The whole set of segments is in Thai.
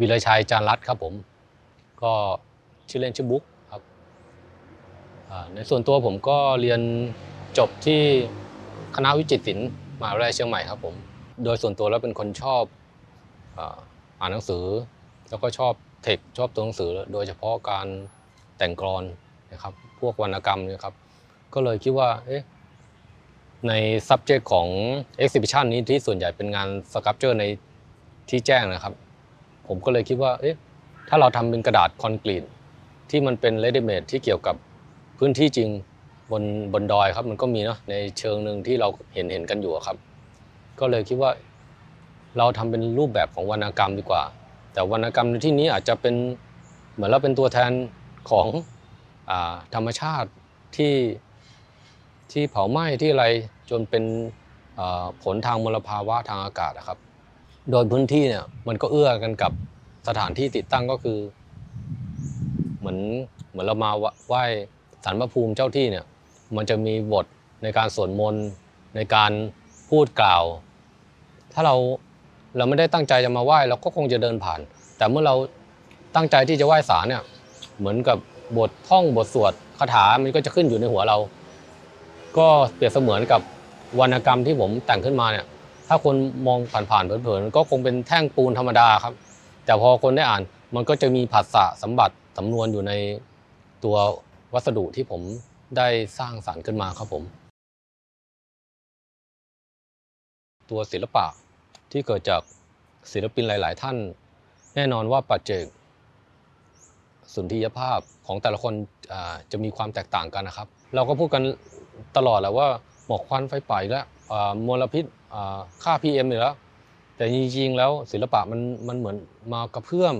วิรชัยจารัตครับผม ก็ชื่อเล่นชื่อบุ๊กครับในส่วนตัวผมก็เรียนจบที่คณะวิจิตรศิลป์มหาวิทยาลัยเชียงใหม่ครับผม โดยส่วนตัวแล้วเป็นคนชอบอ่านหนังสือ แล้วก็ชอบเทคชอบตัวหนังสือ โดยเฉพาะการแต่งกลอนนะครับ พวกวรรณกรรมนะครับ ก็เลยคิดว่าเอ๊ะใน subject ของ exhibition นี้ที่ส่วนใหญ่เป็นงาน sculpture ในที่แจ้งนะครับ ผมก็เลยคิดว่าเอ๊ะถ้าเราทำเป็นกระดาษคอนกรีตที่มันเป็น ready made ที่เกี่ยวกับพื้นที่จริงบนบนดอยครับ มันก็มีเนาะในเชิงหนึ่งที่เราเห็นเห็นกันอยู่ครับ ก็เลยคิดว่าเราทำเป็นรูปแบบของวรรณกรรมดีกว่า แต่วรรณกรรมในที่นี้อาจจะเป็นเหมือนเราเป็นตัวแทนของอธรรมชาติที่ที่เผาไหม้ที่อะไรจนเป็นผลทางมลภาวะทางอากาศนะครับ โดยพื้นที่เนี่ยมันก็เอื้อกันกับสถานที่ติดตั้งก็คือ เหมือนเหมือนเรามาไหว้สารพระภูมิเจ้าที่เนี่ย มันจะมีบทในการสวดมนต์ในการพูดกล่าว ถ้าเราเราไม่ได้ตั้งใจจะมาไหว้เราก็คงจะเดินผ่าน แต่เมื่อเราตั้งใจที่จะไหว้ศาลเนี่ย เหมือนกับบทท่องบทสวดคาถามันก็จะขึ้นอยู่ในหัวเรา ก็เปรียบเสมือนกับวรรณกรรมที่ผมแต่งขึ้นมาเนี่ย ถ้าคนมองผ่านๆเผินๆก็คงเป็นแท่งปูนธรรมดาครับ แต่พอคนได้อ่านมันก็จะมีผัสสะสมบัติสำนวนอยู่ในตัววัสดุที่ผมได้สร้างสรรค์ขึ้นมาครับผม ตัวศิลปะที่เกิดจากศิลปินหลาย ๆ ท่าน แน่นอนว่าปัจเจกสุนทรียภาพของแต่ละคนจะมีความแตกต่างกันนะครับ เราก็พูดกันตลอดแหละว่าหมอกควันไฟป่าอีกแล้ว มลพิษอ่าค่า PM อีกแล้วแต่จริงๆแล้วศิลปะมันมันเหมือนมากระเพื่อม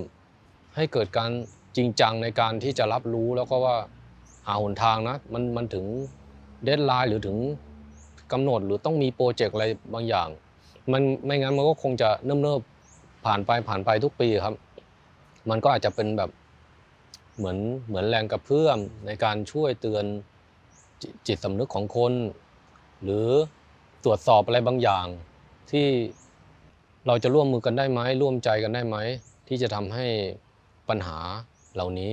ให้เกิดการจริงจังในการที่จะรับรู้แล้วก็ว่าหาหนทางนะมันมันถึงเดดไลน์หรือถึงกำหนดหรือต้องมีโปรเจกต์อะไรบางอย่าง มันไม่งั้นมันก็คงจะเนิ่มๆผ่านไปผ่านไปทุกปีครับ มันก็อาจจะเป็นแบบเหมือนเหมือนแรงกระเพื่อมในการช่วยเตือนจจิตสำนึกของคน หรือ ตรวจสอบอะไรบางอย่าง ที่เราจะร่วมมือกันได้ไหมร่วมใจกันได้ไหม ที่จะทำให้ปัญหาเหล่านี้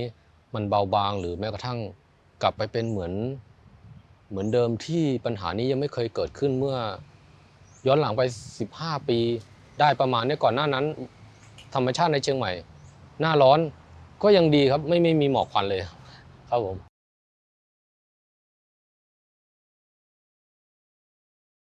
มันเบาบางหรือแม้กระทั่งกลับไปเป็นเหมือน เหมือนเดิมที่ปัญหานี้ยังไม่เคยเกิดขึ้นเมื่อ ย้อนหลังไป 15 ปีได้ประมาณนี้ก่อนหน้านั้น ธรรมชาติในเชียงใหม่ หน้าร้อนก็ยังดีครับไม่ไม่มีหมอกควันเลยครับผม